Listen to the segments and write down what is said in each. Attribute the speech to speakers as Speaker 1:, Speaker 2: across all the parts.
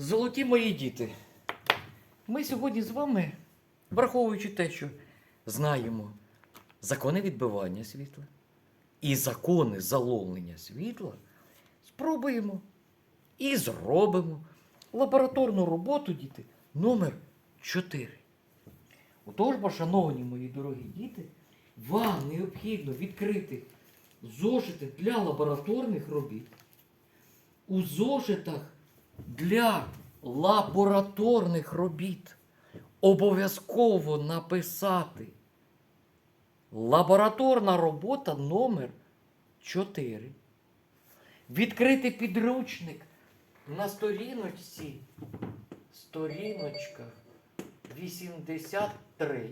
Speaker 1: Золоті мої діти, ми сьогодні з вами, враховуючи те, що знаємо закони відбивання світла і закони заломлення світла, спробуємо і зробимо лабораторну роботу, діти, номер 4. Отож, бо, шановні мої дорогі діти, вам необхідно відкрити зошити для лабораторних робіт. У зошитах для лабораторних робіт обов'язково написати лабораторна робота номер 4. Відкрити підручник на сторіночці, сторіночка 83.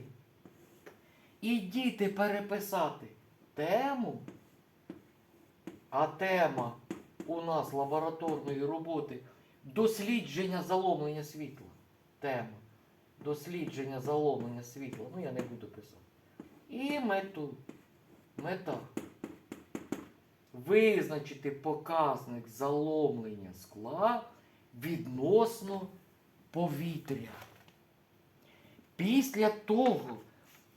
Speaker 1: І діти переписати тему, а тема у нас лабораторної роботи дослідження заломлення світла. Тема. Дослідження заломлення світла. Ну, я не буду писати. І мету. Мета. Визначити показник заломлення скла відносно повітря. Після того,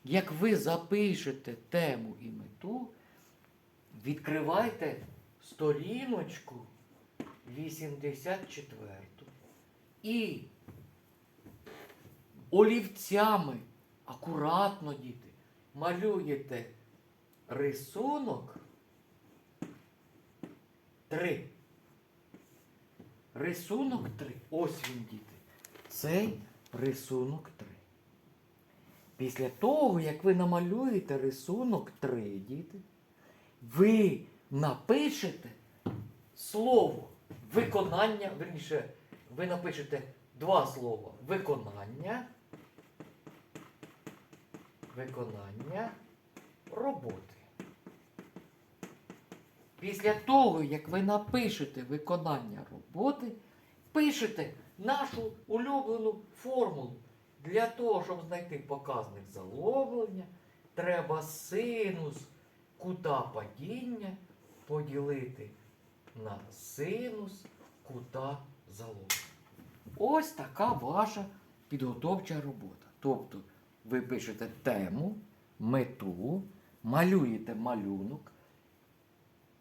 Speaker 1: як ви запишете тему і мету, відкривайте сторіночку 84 і олівцями, акуратно, діти, малюєте рисунок 3. Рисунок 3. Ось він, діти. Цей рисунок 3. Після того, як ви намалюєте рисунок 3, діти, ви напишете слово виконання, верніше, ви напишете два слова виконання, виконання роботи. Після того, як ви напишете виконання роботи, пишете нашу улюблену формулу. Для того, щоб знайти показник заломлення, треба синус кута падіння поділити на синус кута заломлення. Ось така ваша підготовча робота. Тобто ви пишете тему, мету, малюєте малюнок.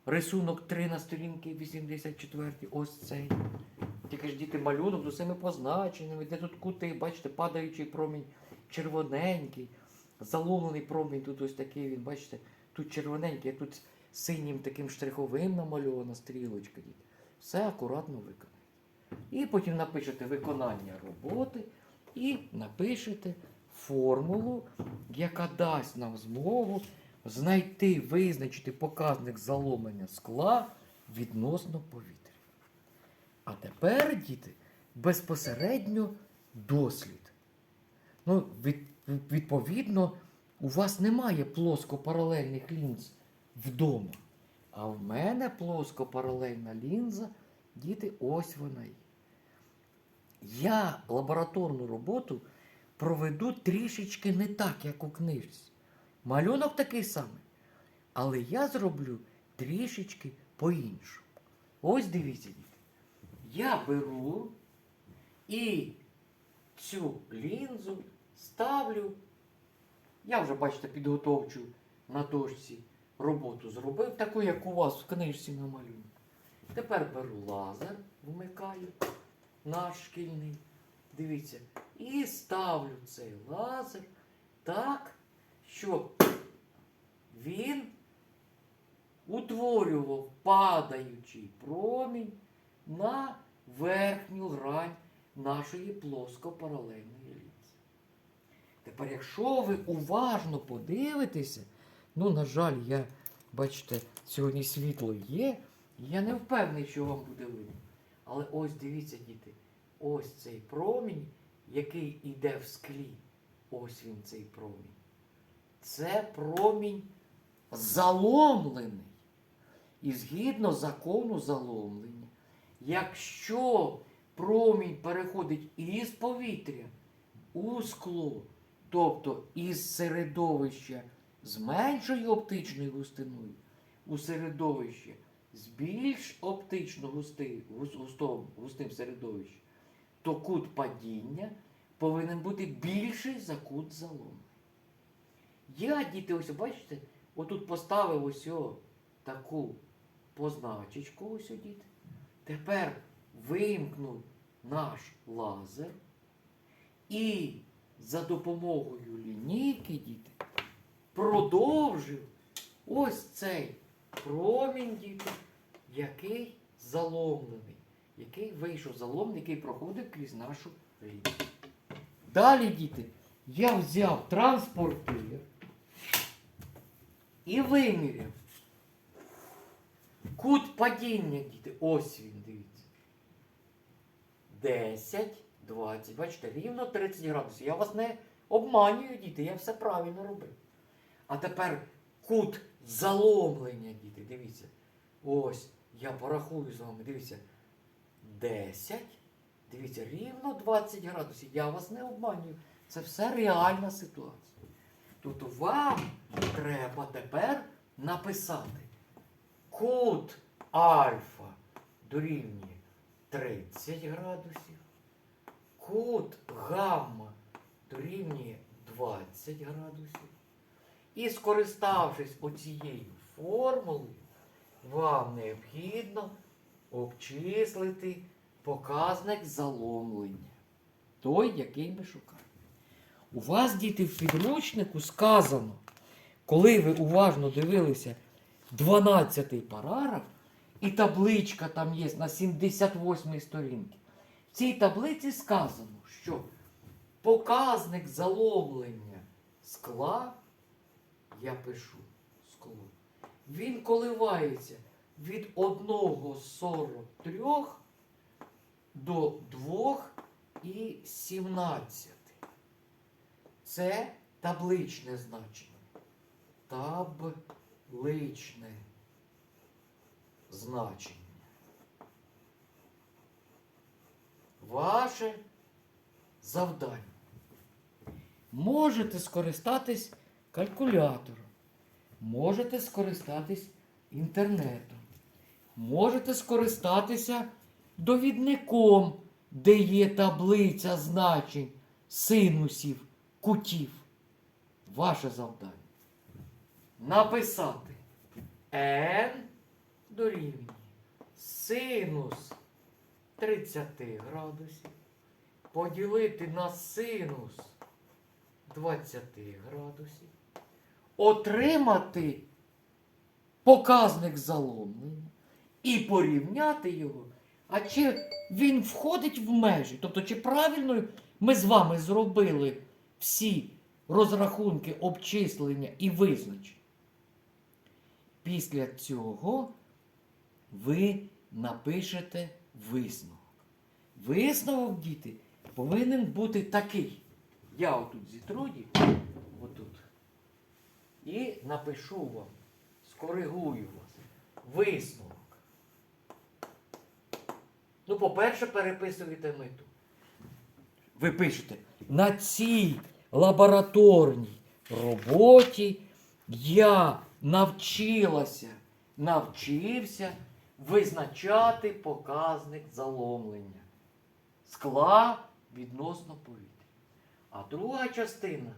Speaker 1: Рисунок 3 на сторінці 84, ось цей. Тільки ж діти малюнок з усіми позначеннями, де тут кути, бачите, падаючий промінь червоненький, заломлений промінь, тут ось такий він, бачите, тут червоненький, а тут синім таким штриховим намальована стрілочка. Все акуратно виконайте. І потім напишете виконання роботи і напишете формулу, яка дасть нам змогу знайти, визначити показник заломлення скла відносно повітря. А тепер, діти, безпосередньо дослід. Ну, від, відповідно, у вас немає плоскопаралельних лінз вдома. А в мене плоскопаралельна лінза, діти, ось вона. Я лабораторну роботу проведу трішечки не так, як у книжці. Малюнок такий самий. Але я зроблю трішечки по-іншому. Ось дивіться, діти. Я беру і цю лінзу ставлю. Я вже, бачите, підготовчу на дошці роботу зробив, таку, як у вас в книжці на малюнку. Тепер беру лазер, вмикаю наш шкільний. Дивіться, і ставлю цей лазер так, щоб він утворював падаючий промінь на верхню грань нашої плоскопаралельної лінзи. Тепер, якщо ви уважно подивитеся, ну, на жаль, я, бачите, сьогодні світло є, я не впевнений, що вам буде видно. Але ось дивіться, діти, ось цей промінь, який йде в склі. Ось він цей промінь. Це промінь заломлений. І згідно закону заломлення, якщо промінь переходить із повітря у скло, тобто із середовища з меншою оптичною густиною у середовище з більш оптично густи, гус- густом, густим середовищем, то кут падіння повинен бути більший за кут заломлення. Я, діти, ось бачите, отут поставив ось таку позначечку, ось діти. Тепер вимкнув наш лазер і за допомогою лінійки, діти, продовжив ось цей промінь, діти, який заломлений, який вийшов заломлений, який проходив крізь нашу лінію. Далі, діти, я взяв транспортир і виміряв. Кут падіння, діти, ось він, дивіться. 10, 20, бачите, рівно 30 градусів. Я вас не обманюю, діти, я все правильно робив. А тепер кут заломлення, діти, дивіться. Ось, я порахую з вами, дивіться. 10, дивіться, рівно 20 градусів. Я вас не обманюю. Це все реальна ситуація. Тобто вам треба тепер написати кут альфа дорівнює 30 градусів, кут гамма дорівнює 20 градусів. І скориставшись оцією формулою, вам необхідно обчислити показник заломлення. Той, який ми шукаємо. У вас, діти, в підручнику сказано, коли ви уважно дивилися 12-й параграф, і табличка там є на 78-й сторінці. В цій таблиці сказано, що показник заломлення скла, я пишу скло, він коливається від 1,43 до 2,17. Це табличне значення. Табличне значення. Ваше завдання. Можете скористатись калькулятором, можете скористатись інтернетом, можете скористатися довідником, де є таблиця значень синусів, кутів. Ваше завдання. Написати n дорівнює синус 30 градусів поділити на синус 20 градусів, отримати показник заломлення і порівняти його. А чи він входить в межі? Тобто, чи правильно ми з вами зробили всі розрахунки обчислення і визначення? Після цього ви напишете висновок. Висновок, діти, повинен бути такий. Я отут зітру, діти, отут. І напишу вам, скоригую вас. Висновок. Ну, по-перше, переписуєте мету. Ви пишете, на цій лабораторній роботі я навчилася, навчився визначати показник заломлення скла відносно повітря. А друга частина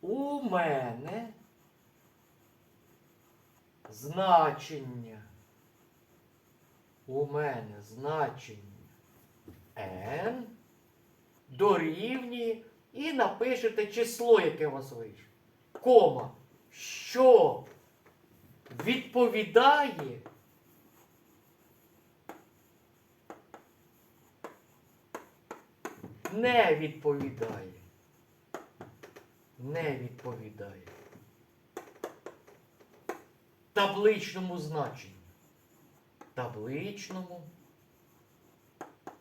Speaker 1: у мене значення. У мене значення n дорівнює і напишете число, яке у вас вийшло. Кома, що відповідає не відповідає. Не відповідає. Табличному значенню. Табличному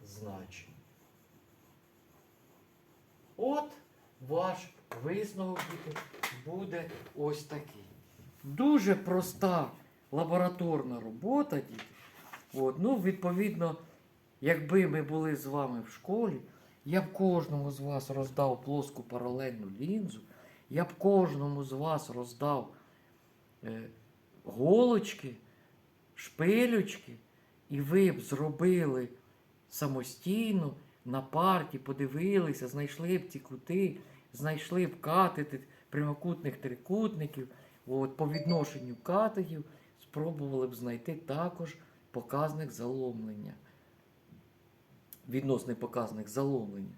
Speaker 1: значенню. От ваш висновок буде ось такий. Дуже проста лабораторна робота, діти. От, ну, відповідно, якби ми були з вами в школі, я б кожному з вас роздав плоску паралельну лінзу, я б кожному з вас роздав е, голочки, шпилючки, і ви б зробили самостійно на парті подивилися, знайшли б ці кути, знайшли б катети прямокутних трикутників, от, по відношенню катетів спробували б знайти також показник заломлення. Відносний показник заломлення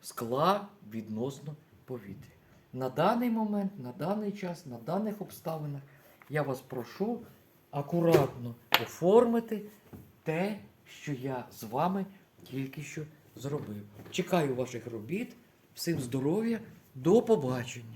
Speaker 1: скла відносно повітря. На даний момент, на даний час, на даних обставинах я вас прошу акуратно оформити те, що я з вами тільки що зробив. Чекаю ваших робіт. Всім здоров'я, до побачення!